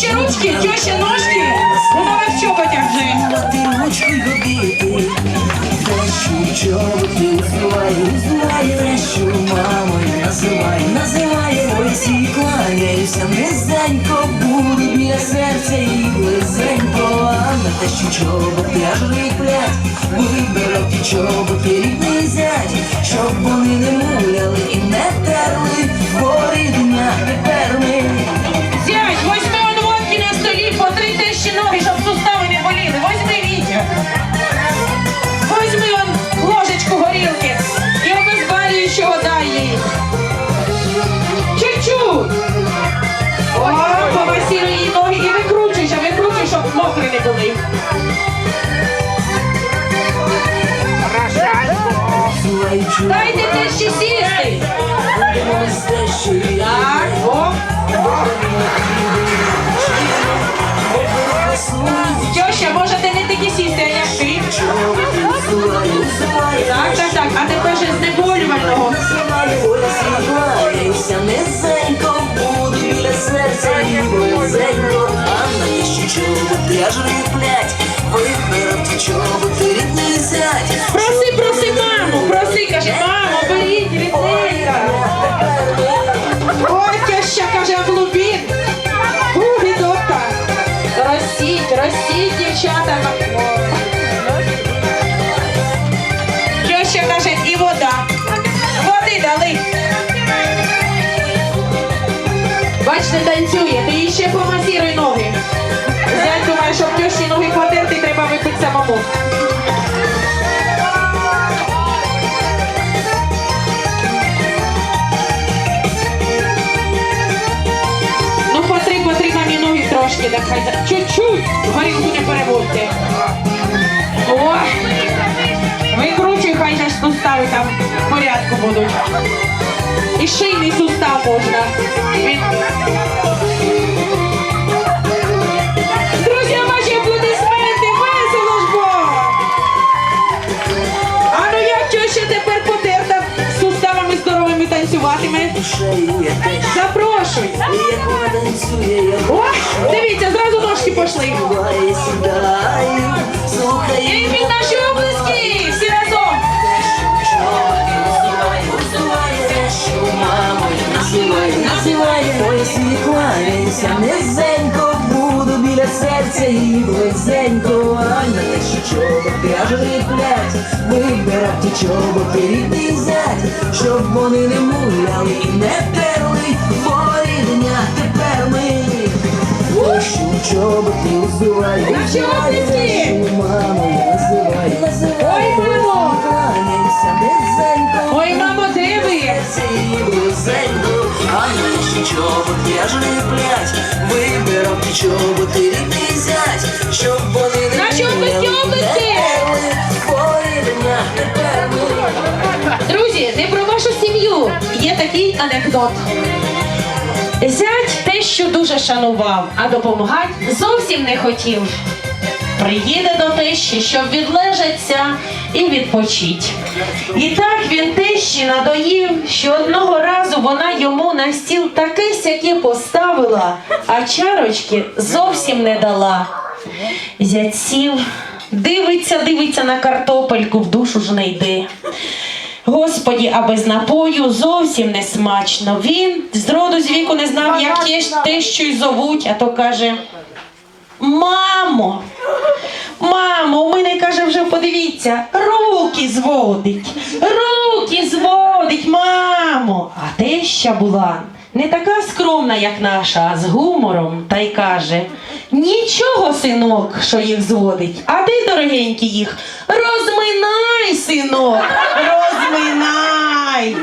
Теща ручки, теща ножки. Ну давай в чоботях вже. Ти ручкою бити, Тещу чоботи рідний зять Щоб вони не муляли і не терли Бо рідня Слайчу, Дайте сісти. ось тещу я Так, о. Тьоща, можете не тільки сісти, а як ти. Так, так, так. А тепер же знеболювального. Низенько буду біля серця на ніщі чоботи аж риплять Вибирав ті чоботи рідний зять Проси, проси маму, проси, каже, мамо, беріть рідненька. Ой, теща, каже, облубін. У, гідота. Ростіть, ростіть, дівчата. Теща каже, і вода. Води дали. Бачите, танцює, ти їй ще помасіруй ноги. Зять думає, щоб тещі ноги потерти, треба випити самому. Ну, потри, потри мамі ноги трошки, так хай чуть-чуть. Горілку не переводьте. О! Викручуй, хай ж сустави там в порядку будуть. І шийний сустав можна. Душею Запрошуй! як О, дивіться, зразу ножки пішли. буває сідаю буду біля серця і близенько, а на аж риплять, вибирав ті чоботи рідний зять, щоб вони не муляли і не терли, бо рідня тепер ми. Ощу чоботи узувай, узувай, маму називай, називай, Ой, мамо! кланяйся, низенько, Ой, мамо, де ви? а наші чоботи аж риплять такий анекдот. Зять те, що дуже шанував, а допомагати зовсім не хотів. Приїде до тещі, щоб відлежаться і відпочить. І так він тещі надоїв, що одного разу вона йому на стіл таке сяке поставила, а чарочки зовсім не дала. Зять сів, дивиться, дивиться на картопельку, в душу ж не йде. Господі, а без напою зовсім не смачно. Він з роду з віку не знав, як є ж тещу й зовуть, а то каже: Мамо, мамо, у мене каже, вже подивіться, руки зводить, руки зводить, мамо. А теща була не така скромна, як наша, а з гумором, та й каже: Нічого, синок, що їх зводить, а ти, дорогенький, їх розминай, синок, розминай.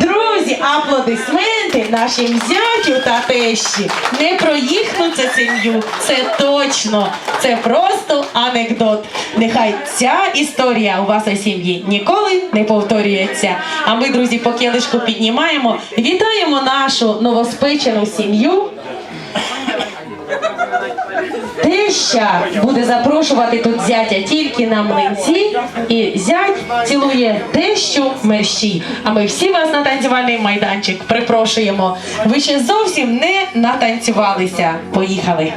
Друзі, аплодисменти нашим зятю та тещі. Не про їхню це сім'ю, це точно, це просто анекдот. Нехай ця історія у вас у сім'ї ніколи не повторюється. А ми, друзі, по келишку піднімаємо, вітаємо нашу новоспечену сім'ю. Теща буде запрошувати тут зятя тільки на млинці, і зять цілує тещу мерщій. А ми всі вас на танцювальний майданчик припрошуємо. Ви ще зовсім не натанцювалися. Поїхали.